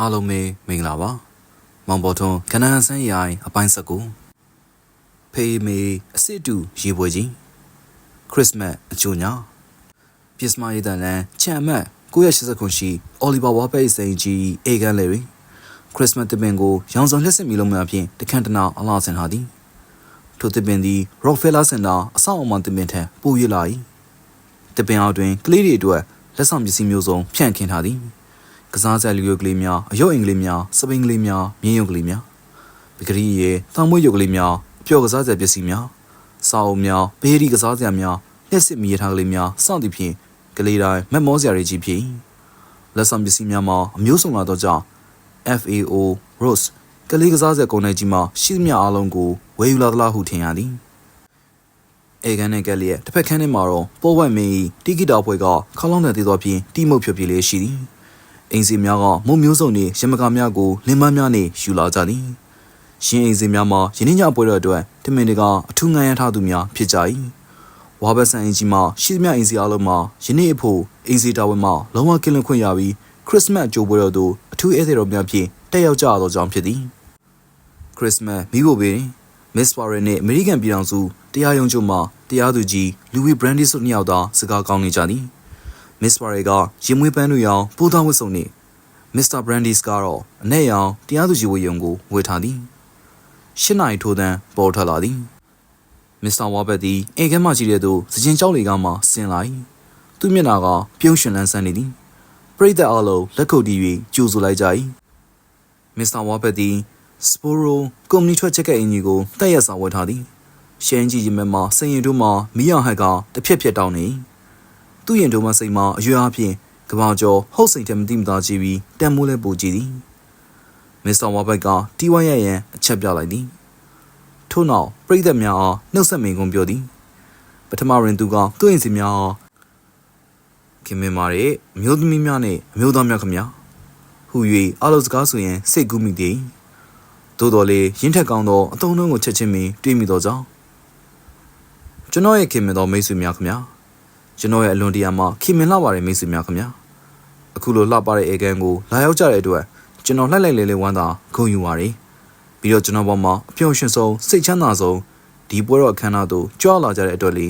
အားလုံးပဲမင်္ဂလာပါမောင်ပေါ်ထွန်းကနန်ဆန်းရိုင်အပိုင်း၁၉ဖေးမေအစ်စ်တူရေပွဲကြီးခရစ်စမတ်အချိုညာပစ္စမရေးတန်လန်ချန်မတ်980ခုရှိအော်လီဗာဝါပိတ်စိန်ကြီးအေဂန်လေရီခရစ်စမတ်တပင်ကိုရောင်စုံလက်စစ်မီလုံးများဖြင့်တခန့်တနာအလားဆင်ထားသည်ထိုတပင်သည်ရော့ဖဲလာစင်တာအဆောက်အအုံတပင်ထံပို့ရလာ၏တပင်အောက်တွင်ကလေးတွေအတွက်လက်ဆောင်ပစ္စည်းမျိုးစုံဖြန့်ခင်းထားသည် ကစားဆက်လူရုပ်ကလေးများအယုတ်အင်္ဂလိပ်များစပိန်ကလေးများမြင်းရုပ်ကလေးများပဂရီရဲ့တောင်မွေးရုပ်ကလေးများအပျော်ကစားဆက်ပစ္စည်းများစာအုပ်များဘေးရီကစားစရာများလက်စစ်မီရထားကလေးများစသဖြင့်ကလေးတိုင်းမက်မောစရာတွေကြီးဖြစ်၏လက်ဆောင်ပစ္စည်းများမှာအမျိုးစုံလာသောကြောင့် FAO Rose ကလေးကစားဆက်ကုန်တဲ့ကြီးမှာရှိသမျှအလုံးကိုဝယ်ယူလာသလားဟုထင်ရသည်အေဂန်နဲ့ကက်လီရဲ့တစ်ဖက်ခန်းထဲမှာတော့ပေါ်ဝက်မင်း၏တီကီတာပွဲကခေါလောင်းတဲ့သေးသောဖြင့်တီမုတ်ဖြတ်ပြေးလေးရှိသည် အိမ်စီများကမုံမျိုးစုံနှင့်ရမကာများကိုလင်းမန်းများနှင့်ယူလာကြသည်ရှင်အိမ်စီများမှာယင်းညပွဲတော်အတွက်တမင်တကာအထူးငန်းရထားသူများဖြစ်ကြ၏ဝါဘတ်ဆန်အင်ဂျီမှာရှိသမျှအိမ်စီအလုံးမှာယနေ့အဖို့အိမ်စီတာဝန်မှာလုံးဝကင်းလွတ်ခွင့်ရပြီးခရစ်စမတ်ကြိုးပွဲတော်သို့အထူးဧည့်သည်တော်များဖြင့်တက်ရောက်ကြသောကြောင့်ဖြစ်သည်ခရစ်စမတ်မိဖို့ပင်မစ်ဝါရနှင့်အမေရိကန်ပြည်ထောင်စုတရားရုံးချုပ်မှတရားသူကြီးလူဝီဘရန်ဒီစ်တို့နှစ်ယောက်သာစကားကောင်းနေကြသည် မစ္စပါရီကရင်မွေးပန်းတွေရောင်ပိုးသားဝတ်စုံနေမစ္စတာဘရန်ဒီစ်ကတော့အနဲ့ရောင်တရားသူကြီးဝေယုံကိုဝေထားသည်ရှစ်နိုင်ထိုးတန်းပေါ်ထွက်လာသည်မစ္စတာဝါဘတ်သည်အိမ်ခန်းမှကြီးတဲ့သို့စကြင်ကြောက်လေကားမှဆင်းလာ၏သူ့မျက်နှာကပြုံးရွှင်လန်းဆန်းနေသည်ပရိသတ်အားလုံးလက်ခုပ်တီး၍ကြိုဆိုလိုက်ကြ၏မစ္စတာဝါဘတ်သည်စပိုရိုကုမ္ပဏီထွက်ချက်ကအင်ကြီးကိုတက်ရက်စာဝတ်ထားသည်ရှမ်းကြီးရင်မဲ့မှစင်ရင်တို့မှမီးရဟက်ကတစ်ဖြက်ဖြက်တောင်းနေ၏ သူ့ရင်တို့မှစိတ်မှအရွယ်အဖြင့်ကဘာကျော်ဟုတ်စိတ်တယ်မသိမသာကြည့်ပြီးတန်မိုးလဲပူကြည့်သည်မစ္စတာဝါဘက်ကတီဝိုင်းရရန်အချက်ပြလိုက်သည်ထို့နောက်ပရိသတ်များအားနှုတ်ဆက်မိန်ကုန်ပြောသည်ပထမရင်သူကသူ့ရင်စီများအားခင်မင်မာရဲ့အမျိုးသမီးများနဲ့အမျိုးသားများခမညာဟူ၍အလုံးစကားဆိုရင်စိတ်ကူးမိသည်သို့တော်လေရင်းထက်ကောင်းသောအတုံးလုံးကိုချက်ချင်းမီတွေးမိသောကြောင့်ကျွန်တော်ရဲ့ခင်မင်သောမိတ်ဆွေများခမညာ ကျွန်တော်ရဲ့အလွန်တရာမှခင်မင်လှပါတဲ့မိတ်ဆွေများခမညာအခုလိုလှပတဲ့အေကန်ကိုလာရောက်ကြတဲ့အတွက်ကျွန်တော်လှိုက်လိုက်လေးလေးဝမ်းသာဂုဏ်ယူပါတယ်ပြီးတော့ကျွန်တော်ပေါ်မှာအပျော်ရွှင်ဆုံးစိတ်ချမ်းသာဆုံးဒီပွဲတော်အခမ်းအနားသို့ကြွလာကြတဲ့အတွက်လေ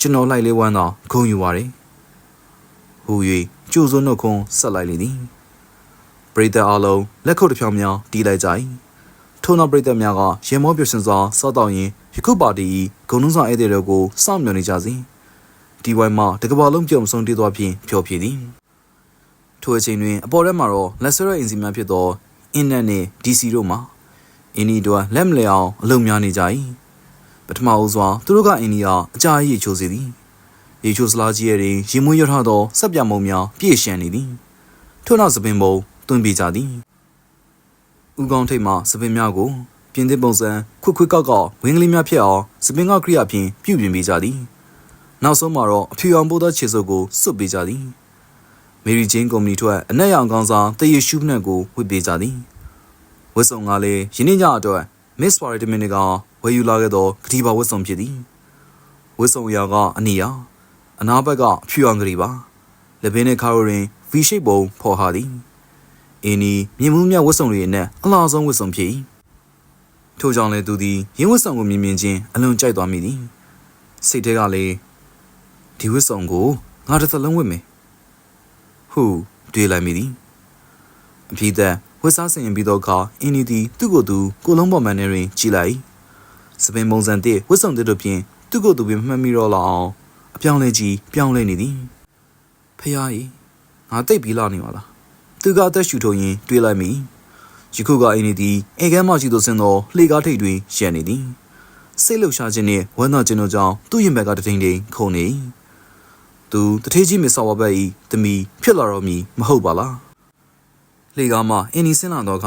ကျွန်တော်လှိုက်လေးဝမ်းသာဂုဏ်ယူပါတယ်ဟူ၍ကြိုးစွန်းနှုတ်ခွန်းဆက်လိုက်လေသည်ပရိသတ်အားလုံးလက်ခုပ်တစ်ဖြောင်းများတီးလိုက်ကြ၏ထို့နောက်ပရိသတ်များကရင်မောပြရှင်စွာစောက်တော့ရင်ယခုပါတီ၏ဂုံနှုံးဆောင်ဧည့်သည်တို့ကိုစောင့်မျှော်နေကြစဉ် ဒီဝိုင်းမှာတကဘာလုံးပြုံဆုံးတည်သွားဖြင့်ဖျော်ဖြေသည်ထိုအချိန်တွင်အပေါ်ထဲမှာတော့လက်ဆွဲရအင်စီများဖြစ်သောအင်နက်နှင့် DC တို့မှာအင်းဒီတို့လက်မလဲအောင်အလုံများနေကြ၏ပထမဦးစွာသူတို့ကအင်းဒီကအကြာကြီးရေချိုးစေသည်ရေချိုးစလားကြီးရဲ့တွင်ရင်မွေးရထားသောစက်ပြမုံများပြည့်ရှံနေသည်ထို့နောက်စပင်ဘုံတွင်ပြေကြသည်ဥကောင်းထိတ်မှစပင်များကိုပြင်သစ်ပုံစံခွတ်ခွတ်ကောက်ကောက်ဝင်းကလေးများဖြစ်အောင်စပင်ကကရိယာဖြင့်ပြုပြင်ပေးကြသည် နောက်ဆုံးမှာတော့အဖြူရောင်ပိုးသောခြေစုပ်ကိုစွတ်ပေးကြသည်မေရီဂျင်းကုမ္ပဏီထွက်အနက်ရောင်ကောင်းဆောင်တရေရှုနှက်ကိုဝတ်ပေးကြသည်ဝတ်စုံကလည်းယင်းနေ့ညအတွက်မစ်ဝါရီတမင်ကဝယ်ယူလာခဲ့သောဂတိပါဝတ်စုံဖြစ်သည်ဝတ်စုံရာကအနီယာအနာဘက်ကအဖြူရောင်ဂတိပါလက်ဘင်းနဲ့ခါရိုရင် V shape ပုံဖော်ဟာသည်အင်းဒီမြင်မှုမြတ်ဝတ်စုံတွေနဲ့အလားဆုံးဝတ်စုံဖြစ်၏ထို့ကြောင့်လည်းသူသည်ရင်းဝတ်စုံကိုမြင်မြင်ချင်းအလွန်ကြိုက်သွားမိသည်စိတ်ထဲကလည်း ဒီဝတ်ဆောင်ကိုငါတစ်သက်လုံးဝတ်မယ်ဟုတွေးလိုက်မိသည်အဖြစ်သက်ဝတ်စားဆင်ရင်ပြီးတော့အခါအင်းဒီသည်သူ့ကိုယ်သူကိုလုံးပေါ်မှန်နေတွင်ကြည်လိုက်စပင်ပုံစံတည်းဝတ်ဆောင်တဲ့တို့ဖြင့်သူ့ကိုယ်သူပင်မှတ်မိတော့လောက်အောင်အပြောင်းလဲကြီးပြောင်းလဲနေသည်ဖះကြီးငါတိတ်ပြီးလာနေပါလားသူကအသက်ရှူထုတ်ရင်းတွေးလိုက်မိယခုကအင်းဒီသည်အေကမ်းမရှိသို့ဆင်းသောလှေကားထိပ်တွင်ရန်နေသည်စိတ်လှုပ်ရှားခြင်းနှင့်ဝမ်းသာခြင်းတို့ကြောင့်သူ့ရင်ဘက်ကတထိန်ထိန်ခုန်နေ၏ သူတထေးကြီးမစ္စဝါဘတ်၏တမီဖြစ်လာတော့မည်မဟုတ်ပါလားလေကားမှအင်းဒီဆင်းလာတော့က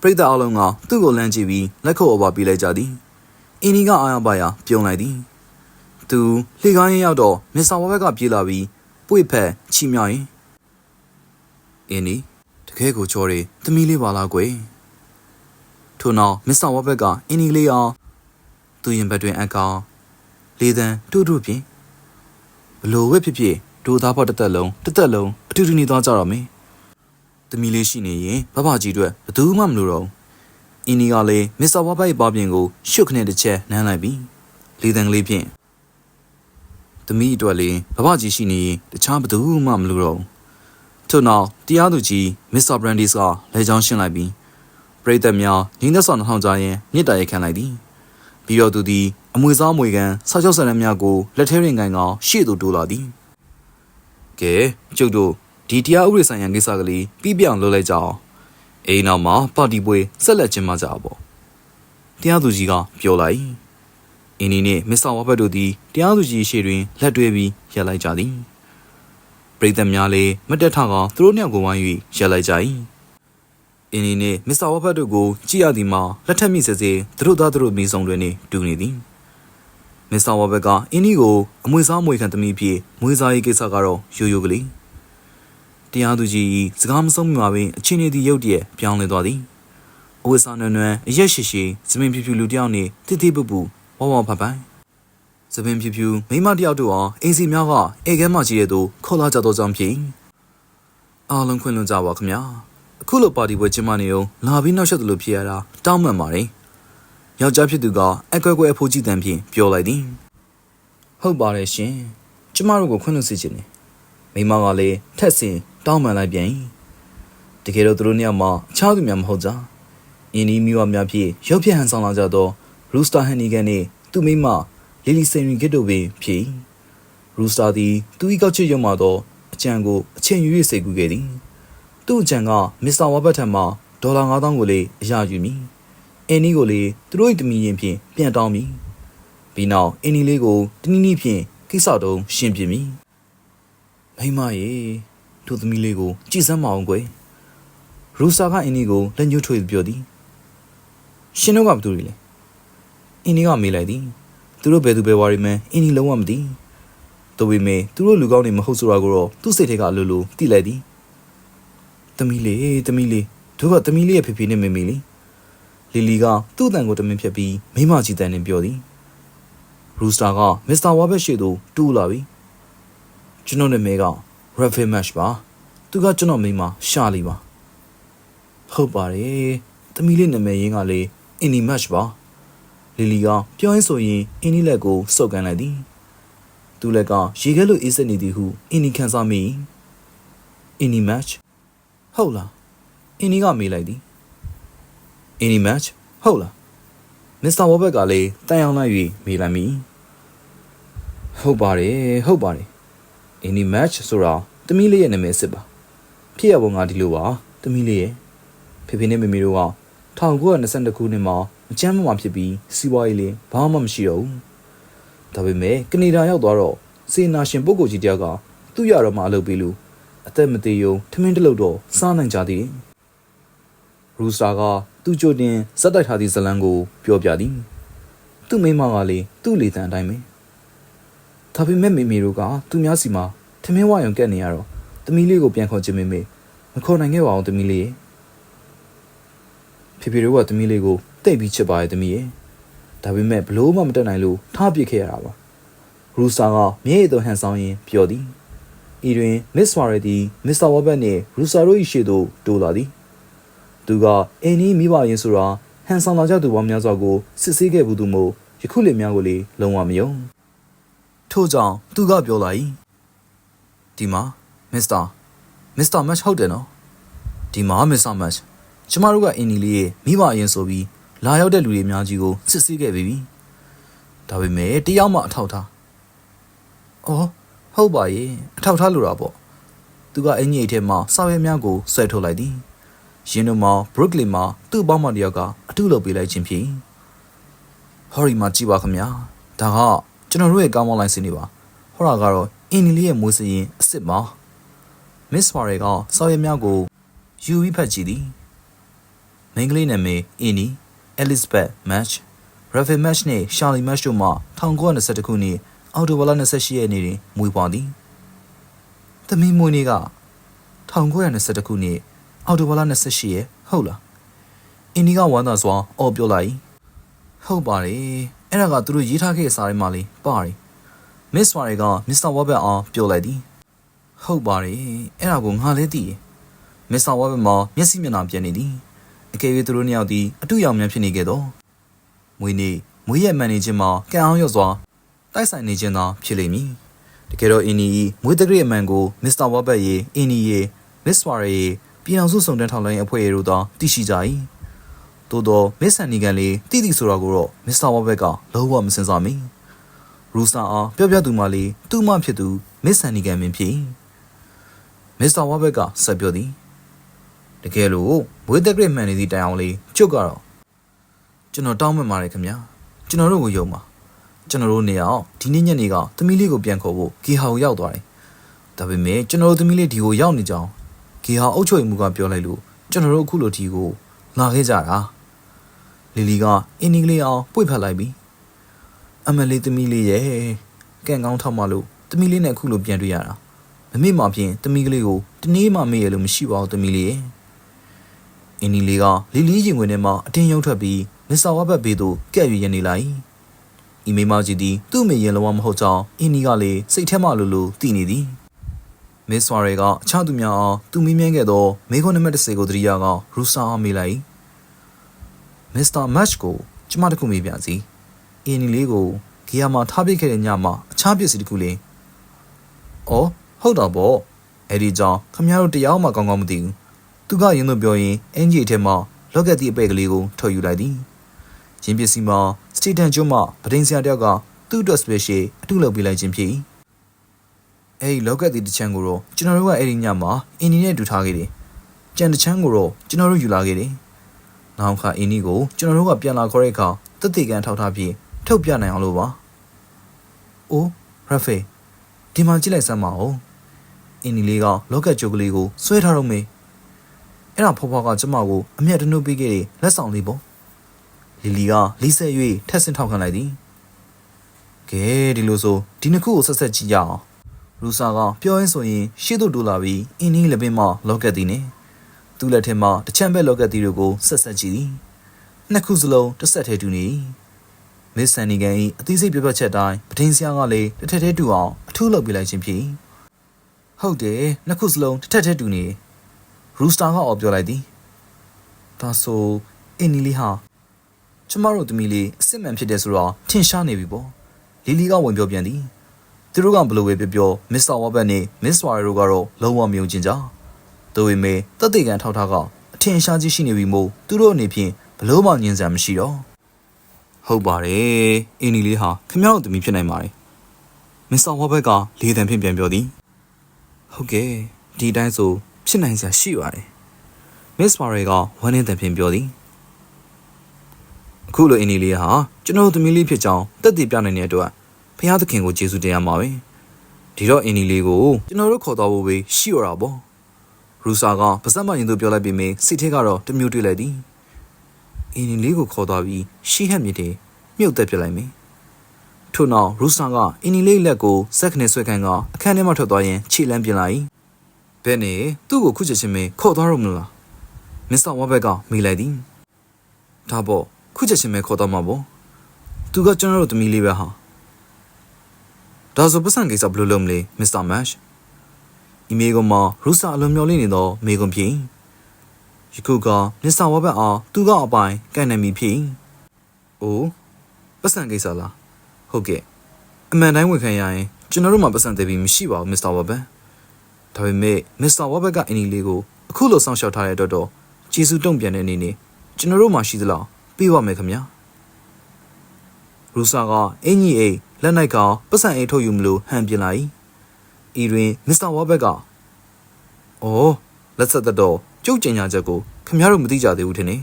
ပရိသတ်အလုံးကသူ့ကိုလမ်းကြည့်ပြီးလက်ခုပ်အပါပေးလိုက်ကြသည်အင်းဒီကအာရပါယာပြုံးလိုက်သည်သူလေကားရင်ရောက်တော့မစ္စဝါဘတ်ကပြေးလာပြီးပွေဖက်ချီမြောက်ရင်အင်းဒီတကယ်ကိုကြောတယ်တမီလေးပါလားကွယ်ထို့နောက်မစ္စတာဝါဘတ်ကအင်းဒီလေးအောင်သူရင်ဘက်တွင်အကောင်လေတံတူတူဖြင့် ဘလို့ဝက်ဖြစ်ဖြစ်ဒိုသားဖို့တစ်သက်လုံးတစ်သက်လုံးအတူတူနေသွားကြတော့မင်းသမီးလေးရှိနေရင်ဘဘကြီးအတွက်ဘယ်သူမှမလိုတော့ဘူးအင်းနီကလည်းမစ္စတာဝါဘိုက်ပါပြင်ကိုရှုတ်ခနဲ့တစ်ချက်နမ်းလိုက်ပြီးလေတံကလေးဖြင့်သမီးအတွက်လည်းဘဘကြီးရှိနေရင်တခြားဘယ်သူမှမလိုတော့ဘူးထို့နောက်တရားသူကြီးမစ္စတာဘရန်ဒီစ်ကလက်ချောင်းရှင်းလိုက်ပြီးပရိသတ်များငင်းသက်ဆောင်နှောင်းကြရင်မြစ်တာရိုက်ခံလိုက်သည် ပြီးတော့သူသည်အမွေစားအမွေကန်ဆောက်ချောက်ဆန်ရမ်းများကိုလက်ထဲရင်ကန်ကရှေ့သို့တိုးလာသည်ကဲကျုပ်တို့ဒီတရားဥပဒေဆိုင်ရာကိစ္စကလေးပြီးပြောင်လုပ်လိုက်ကြအောင်အိမ်နောက်မှာပါတီပွဲဆက်လက်ကျင်းပကြပါပေါ့တရားသူကြီးကပြောလိုက်အင်းဒီနဲ့မစ္စတာဝါဘတ်တို့သည်တရားသူကြီးရှေ့တွင်လက်တွဲပြီးရပ်လိုက်ကြသည်ပရိသတ်များလည်းမတက်ထကသူတို့နှစ်ယောက်ကိုဝိုင်း၍ရပ်လိုက်ကြ၏ အင်းဒီနဲ့မစ္စတာဝါဘတ်တို့ကိုကြည့်ရသည်မှာလက်ထက်မိစေစေသူတို့သားသူတို့မိဆောင်တွင်နေတူနေသည်မစ္စတာဝါဘတ်ကအင်းဒီကိုအမွေစားအမွေခံသမီးဖြစ်မွေးစားရေးကိစ္စကတော့ရိုးရိုးကလေးတရားသူကြီး၏စကားမဆုံးမြာပင်အချင်းနေသည့်ရုတ်တရက်ပြောင်းလဲသွားသည်အဝိစာနွယ်နွယ်အရက်ရှိရှိစပင်ဖြူဖြူလူတစ်ယောက်နှင့်တိတိပပူဝဝဖပိုင်စပင်ဖြူဖြူမိန်းမတစ်ယောက်တို့အားအင်းစီများကအေကဲမှကြီးတဲ့သူခေါ်လာကြသောကြောင့်ဖြစ်အားလုံးခွင့်လွှတ်ကြပါခင်ဗျာ အခုလိုပါတီပွဲကျင်းပနေအောင်လာပြီးနောက်ဆက်သလိုဖြစ်ရတာတောင်းပန်ပါတယ်ယောက်ျားဖြစ်သူကအကွဲကွဲအဖိုးကြီးတန်ဖြင့်ပြောလိုက်သည်ဟုတ်ပါတယ်ရှင်ကျမတို့ကိုခွင့်လွှတ်စေချင်တယ်မိမကလည်းထက်ဆင်တောင်းပန်လိုက်ပြန်၏တကယ်တော့သူတို့နှစ်ယောက်မှအခြားသူများမဟုတ်ကြအင်းဒီမိဝများဖြင့်ရုပ်ဖြတ်ဟန်ဆောင်လာကြသောရူစတာဟန်နီကန်နှင့်သူ့မိမလီလီစင်ရီဂစ်တို့ပင်ဖြစ်၏ရူစတာသည်သူ၏ကောက်ချစ်ရုံမှသောအကြံကိုအချိန်ယူ၍စိတ်ကူးခဲ့သည် သူ့အကြံကမစ္စတာဝါဘတ်ထံမှဒေါ်လာ9000ကိုလည်းအရယူမည်အင်းနီကိုလည်းသူတို့၏တမီရင်ဖြင့်ပြန်တောင်းမည်ပြီးနောက်အင်းနီလေးကိုတနည်းနည်းဖြင့်ကိစ္စတုံးရှင်းပြမည်မိမရေတို့သမီးလေးကိုကြည်စမ်းမအောင်ကွယ်ရူစာကအင်းဒီကိုလက်ညှိုးထွေးပြောသည်ရှင်တို့ကဘာတူတွေလဲအင်းဒီကမေးလိုက်သည်သူတို့ဘယ်သူဘယ်ဝါရီမန်းအင်းဒီလုံးဝမသိသူဝိမေသူတို့လူကောင်းတွေမဟုတ်ဆိုတာကိုတော့သူ့စိတ်ထဲကအလိုလိုသိလိုက်သည် သမီးလေးသမီးလေးတို့ကသမီးလေးရဲ့ဖေဖေနဲ့မေမေလေးလီလီကသူ့အတန်ကိုတမင်ဖြတ်ပြီးမိမကြီးတန်နဲ့ပြောသည်ရူစတာကမစ္စတာဝါဘက်ရှိသို့တူးလာပြီကျွန်တော်နာမည်က Rafael Match ပါသူကကျွန်တော်မိန်းမရှာလီပါဟုတ်ပါတယ်သမီးလေးနာမည်ရင်းကလေ Indy Match ပါလီလီကပြောရင်းဆိုရင်အင်းဒီလက်ကိုစုပ်ကန်လိုက်သည်သူလက်ကရေခဲလိုအေးစက်နေသည်ဟုအင်းဒီခန်းစားမိ Indy Match ဟုတ်လားအင်းဒီကမေးလိုက်သည် Indy Match ဟုတ်လားမစ္စတာဝဘက်ကလည်းတန်အောင်လိုက်၍မေးလိုက်မိဟုတ်ပါတယ်ဟုတ်ပါတယ်အင်းဒီ match ဆိုတာတမီးလေးရဲ့နာမည်စစ်ပါဖြစ်ရပုံကဒီလိုပါတမီးလေးရဲ့ဖေဖေနဲ့မေမေတို့က1922ခုနှစ်မှာအကျမ်းမမှာဖြစ်ပြီးစီးပွားရေးလေးဘာမှမရှိတော့ဘူးဒါပေမဲ့ကနေဒါရောက်သွားတော့စေနာရှင်ပုဂ္ဂိုလ်ကြီးတယောက်ကသူ့ရတော့မှအလုပ်ပေးလို့ အသက်မသေးယုံထမင်းတစ်လုပ်တော့စားနိုင်ကြသည်ရူစတာကသူ့ကြိုတင်စက်တိုက်ထားသည့်ဇလံကိုပြောပြသည်သူ့မိမကလည်းသူ့လေတံအတိုင်းပဲဒါပေမဲ့မေမေတို့ကသူများစီမှာထမင်းဝါရုံကက်နေရတော့သမီးလေးကိုပြန်ခေါ်ချင်မေမေမခေါ်နိုင်ခဲ့ပါဘူးသမီးလေးဖေဖေတို့ကသမီးလေးကိုတိတ်ပြီးချစ်ပါရဲ့သမီးရဲ့ဒါပေမဲ့ဘလို့မှမတက်နိုင်လို့ထားပစ်ခဲ့ရတာပါရူစာကမျက်ရည်သွန်းဟန်ဆောင်ရင်ပြောသည် ဤတွင်မစ္စဝါရတီမစ္စတာဝဘတ်နှင့်ရူစာတို့၏ရှေ့သို့တိုးလာသည်သူကအင်းနီးမိဘရင်ဆိုတာဟန်ဆောင်လာကြသူပေါင်းများစွာကိုစစ်ဆေးခဲ့ဘူးသူမို့ယခုလေများကိုလေလုံးဝမယုံထို့ကြောင့်သူကပြောလာ၏ဒီမှာမစ္စတာမစ္စတာမတ်ဟုတ်တယ်နော်ဒီမှာမစ္စတာမတ်ကျမတို့ကအင်းနီလေးရဲ့မိဘအရင်ဆိုပြီးလာရောက်တဲ့လူတွေအများကြီးကိုစစ်ဆေးခဲ့ပြီးပြီဒါပေမဲ့တယောက်မှအထောက်ထားအော် ဟုတ်ပါရဲ့အထောက်ထားလိုတာပေါ့သူကအင်ကြီးအိတ်ထဲမှာစာရွက်များကိုဆွဲထုတ်လိုက်သည်ရင်းတို့မှာဘရုတ်လင်မှာသူ့ပေါင်းမတယောက်ကအထုလုပ်ပေးလိုက်ခြင်းဖြစ်ဟော်ရီမှာကြည်ပါခင်ဗျာဒါကကျွန်တော်တို့ရဲ့ကောင်းမောင်းလိုင်းစင်တွေပါဟောတာကတော့အင်းနီလေးရဲ့မွေးစရင်အစ်စ်ပါမစ်မာရေကစော်ရများကိုယူပြီးဖတ်ကြည့်သည်မိန်းကလေးနာမည်အင်းနီအဲလစ်ဘတ်မတ်ချ်ရာဖယ်မတ်ချ်နဲ့ရှာလီမတ်ချ်တို့မှ1920ခုနှစ် အောက်တိုဘာလ28ရက်နေ့တွင်မွေးဖွားသည်သမီးမွေးနေ့က1920ခုနှစ်အောက်တိုဘာလ28ရက်ဟုတ်လားအင်းနီကဝမ်းသာစွာအော်ပြောလိုက်ဟုတ်ပါတယ်အဲ့ဒါကသူတို့ရေးထားခဲ့တဲ့စာထဲမှာလေးပါတယ်မစ်ဝါရီကမစ္စတာဝဘတ်အောင်ပြောလိုက်သည်ဟုတ်ပါတယ်အဲ့ဒါကိုငါလည်းသိတယ်မစ္စတာဝါဘက်မှာမျက်စိမျက်နှာပြက်နေသည်အကယ်၍သူတို့နှစ်ယောက်သည်အတူရောင်များဖြစ်နေခဲ့သောမွေနေ့မွေးရက်မှန်နေခြင်းမှာကံအောင်ရွတ်စွာ တိုက်ဆိုင်နေခြင်းသာဖြစ်လိမ့်မည်တကယ်တော့အင်းနီ၏မွေးတဂရိအမှန်ကိုမစ္စတာဝါဘက်ရဲ့အင်းနီရဲ့မစ္စဝါရဲ့ပြည်အောင်စုစုံတန်းထောက်လိုင်းအဖွဲ့ရဲ့တို့သာသိရှိကြ၏သို့သောမစ္စဆန်နီကန်လေးတိတိဆိုတာကိုတော့မစ္စတာဝါဘက်ကလုံးဝမစင်စားမိရူဆာအားပြောပြသူမလေးသူ့မဖြစ်သူမစ္စဆန်နီကန်ပင်ဖြစ်မစ္စတာဝါဘက်ကဆက်ပြောသည်တကယ်လို့မွေးတဂရိမှန်နေသည့်တိုင်အောင်လေးကျုပ်ကတော့ကျွန်တော်တောင်းပန်ပါတယ်ခင်ဗျာကျွန်တော်တို့ကိုယုံပါ ကျွန်တော်တို့နေအောင်ဒီနေ့ညနေကသမီးလေးကိုပြန်ခေါ်ဖို့ဂီဟာကိုရောက်သွားတယ်ဒါပေမဲ့ကျွန်တော်တို့သမီးလေးဒီကိုရောက်နေကြအောင်ဂီဟာအုတ်ချုပ်မှုကပြောလိုက်လို့ကျွန်တော်တို့အခုလိုဒီကိုလာခဲ့ကြတာလီလီကအင်းနီကလေးအောင်ပွေဖက်လိုက်ပြီအမလေးသမီးလေးရဲ့ကန့်ကောင်းထောက်မလို့သမီးလေးနဲ့အခုလိုပြန်တွေ့ရတာမမေ့မှဖြင့်သမီးကလေးကိုတနေ့မှမေ့ရလို့မရှိပါဘူးသမီးလေးရဲ့အင်းနီလေးကလီလီရင်ဝင်ထဲမှာအတင်းရုံထွက်ပြီးမစ္စတာဝါဘတ်ဘေးသို့ကဲ့၍ရနေလိုက် ဤမိမကြီးသည်သူ့မေရင်လုံးဝမဟုတ်ကြောင်းအင်းနီကလည်းစိတ်ထဲမှလိုလိုသိနေသည်မစ္စဝါရေကအခြားသူများအောင်သူမင်းမြန်းခဲ့သောမိခွန်းနံပါတ်30ကိုသတိရကရူဆာအားမေးလိုက်မစ္စတာမတ်ချ်ကိုကျမတခုမေးပြစီအင်းနီလေးကိုဂီယာမှာထားပစ်ခဲ့တဲ့ညမှာအခြားပစ္စည်းတခုလေးအော်ဟုတ်တော့ဗောအဲ့ဒီကြောင့်ခမရတို့တရားမှကောင်းကောင်းမသိဘူးသူကရင်းတို့ပြောရင်အင်ဂျီထဲမှာလော့ကက်တီအပဲ့ကလေးကိုထုတ်ယူလိုက်သည်ရင်းပစ္စည်းမှာ စတီတန်ကျွန်းမှပဒင်းဆရာတယောက်ကသူ့အတွက် special အထုလုပ်ပေးလိုက်ခြင်းဖြစ်၏အဲ့ဒီလော့ကက်တီတစ်ချမ်းကိုတော့ကျွန်တော်တို့ကအဲ့ဒီညမှာအင်းနီနဲ့တူထားခဲ့တယ်ကြံတစ်ချမ်းကိုတော့ကျွန်တော်တို့ယူလာခဲ့တယ်နောက်ခါအင်းနီကိုကျွန်တော်တို့ကပြန်လာခေါ်တဲ့အခါတက်တေကန်ထောက်ထားပြီးထုတ်ပြနိုင်အောင်လို့ပါအိုးရဖေဒီမှာကြည့်လိုက်စမ်းပါဦးအင်းနီလေးကလော့ကက်ကြိုကလေးကိုဆွဲထားတော့မေးအဲ့ဒါဖွားဖွားကကျမကိုအမျက်တနှုတ်ပေးခဲ့တဲ့လက်ဆောင်လေးပေါ့ လီလီကလီဆက်၍ထက်ဆင့်ထောက်ခံလိုက်သည်ကဲဒီလိုဆိုဒီနှစ်ခုကိုဆက်ဆက်ကြည့်ရအောင်ရူဆာကပြောရင်းဆိုရင်ရှေ့သို့တိုးလာပြီးအင်းနီးလက်ပင်မှလော့ကက်သည်နဲ့သူ့လက်ထဲမှာတချမ်းပဲလော့ကက်သည်တို့ကိုဆက်ဆက်ကြည့်သည်နှစ်ခုစလုံးတစ်ဆက်တည်းတူနေမစ်ဆန်နီကန်၏အသေးစိတ်ပြပြချက်တိုင်းပထင်းစရာကလည်းတစ်ထက်တည်းတူအောင်အထူးလုပ်ပြလိုက်ခြင်းဖြစ်ဟုတ်တယ်နှစ်ခုစလုံးတစ်ထက်တည်းတူနေရူစတာကအော်ပြောလိုက်သည်ဒါဆိုအင်းနီလီဟာ ကျမတို့သမီးလေးအစ်စ်မှန်ဖြစ်တယ်ဆိုတော့ထင်ရှားနေပြီပေါ့လီလီကဝင်ပြောပြန်သည်သူတို့ကဘလို့ပဲပြောပြောမစ္စတာဝါဘတ်နဲ့မစ္စဝါရီတို့ကတော့လုံးဝမယုံကြည်ကြတို့ပေမဲ့တက်တေကန်ထောက်ထားကအထင်ရှားကြီးရှိနေပြီမို့သူတို့အနေဖြင့်ဘလို့မှညင်စရာမရှိတော့ဟုတ်ပါတယ်အင်းနီလေးဟာခမရတို့သမီးဖြစ်နိုင်ပါတယ်မစ္စတာဝါဘတ်ကလေတံဖြင့်ပြန်ပြောသည်ဟုတ်ကဲ့ဒီတိုင်းဆိုဖြစ်နိုင်စရာရှိပါတယ်မစ္စဝါရီကဝမ်းနေတဲ့ဖြင့်ပြောသည် အခုလိုအင်းနီလေးဟာကျွန်တော်သမီးလေးဖြစ်ကြောင်းတက်တည်ပြနိုင်တဲ့အတွက်ဖះသခင်ကိုကျေးဇူးတင်ရမှာပဲဒီတော့အင်းနီလေးကိုကျွန်တော်တို့ခေါ်တော့ဖို့ပဲရှိရတာပေါ့ရူဆာကပါဇက်မရင်တို့ပြောလိုက်ပြီးမင်းစိတ်ထဲကတော့တမျိုးတွေ့လိုက်သည်အင်းနီလေးကိုခေါ်သွားပြီးရှီဟက်မြစ်တင်မြုပ်သက်ပြလိုက်မယ်ထို့နောက်ရူဆာကအင်းနီလေးလက်ကိုစက်ခနဲ့ဆွဲခံကအခန်းထဲမှထွက်သွားရင်ခြေလမ်းပြင်လိုက်ဘယ်နဲ့သူ့ကိုခုချက်ချင်းမင်းခေါ်သွားတော့မလားမစ္စတာဝါဘက်ကမေးလိုက်သည်ဒါပေါ့ ခုချက်ချင်းပဲခေါ်တော့မှာပေါ့သူကကျွန်တော်တို့သမီးလေးပဲဟာဒါဆိုပတ်စံကိစ္စဘယ်လိုလုပ်မလဲမစ္စတာမတ်အီမေကမှာရူဆာအလုံးမျောလေးနေတော့မေကွန်ဖြစ်ယခုကမစ္စတာဝါဘက်အားသူကအပိုင်ကန်နိုင်ပြီဖြစ်အိုးပတ်စံကိစ္စလားဟုတ်ကဲ့အမှန်တိုင်းဝန်ခံရရင်ကျွန်တော်တို့မှာပတ်စံသေးပြီးမရှိပါဘူးမစ္စတာဝါဘက်ဒါပေမဲ့မစ္စတာဝါဘက်ကအင်ဒီလေးကိုအခုလိုစောင့်ရှောက်ထားတဲ့အတွက်တော့ကျေးဇူးတုံ့ပြန်တဲ့အနေနဲ့ကျွန်တော်တို့မှရှိသလား ပြီးပါမယ်ခင်ဗျာရူဆာကအင်ကြီးအိတ်လက်နိုင်ကပတ်စံအိတ်ထုတ်ယူမလို့ဟန်ပြလိုက်ဤတွင်မစ္စတာဝါဘက်ကအော်လက်ဆက်တော့ကျုပ်ကျင်ညာချက်ကိုခင်ဗျားတို့မသိကြသေးဘူးထင်နေ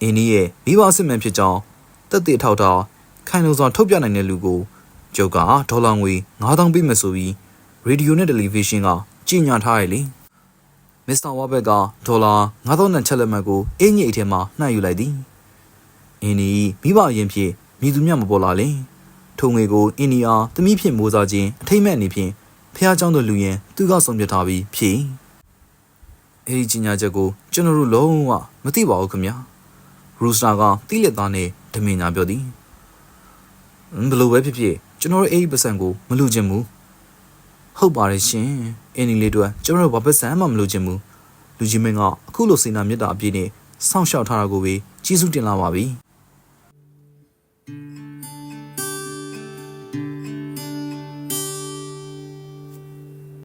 အင်းကြီးရဲ့မိဘအစ်စ်မှန်ဖြစ်ကြောင်းတက်တေထောက်တာခိုင်လုံစွာထုတ်ပြနိုင်တဲ့လူကိုကျုပ်ကဒေါ်လာငွေ9000ပေးမယ်ဆိုပြီးရေဒီယိုနဲ့တယ်လီဗီရှင်းကကြီးညာထားရလေမစ္စတာဝါဘက်ကဒေါ်လာ9000နဲ့ချက်လက်မှတ်ကိုအင်းကြီးအိတ်ထဲမှာနှံ့ယူလိုက်သည် အင်းကြီးမိဘအရင်ဖြစ်မြည်သူမြတ်မပေါ်လာလင်ထုံငွေကိုအင်းနီအားသမီးဖြစ်မိုးစားခြင်းအထိမ့်မဲ့အနေဖြင့်ဖះเจ้าတို့လူရင်သူကဆုံးဖြတ်ထားပြီးဖြစ်အဲဒီကြီးညာချက်ကိုကျွန်တော်တို့လုံးဝမသိပါဘူးခင်ဗျာရူစတာကတိလက်သားနဲ့ဒမင်ညာပြောသည်ဘလို့ပဲဖြစ်ဖြစ်ကျွန်တော်တို့အဲဒီပတ်စံကိုမလူချင်ဘူးဟုတ်ပါတယ်ရှင်အင်းနီလေးတို့ကကျွန်တော်တို့ဘာပတ်စံမှမလူချင်ဘူးလူ လူကြီးမင်းကအခုလိုစေနာမြတ်တာအပြည့်နဲ့စောင့်ရှောက်ထားတာကိုပဲကျေးဇူးတင်လာပါပြီ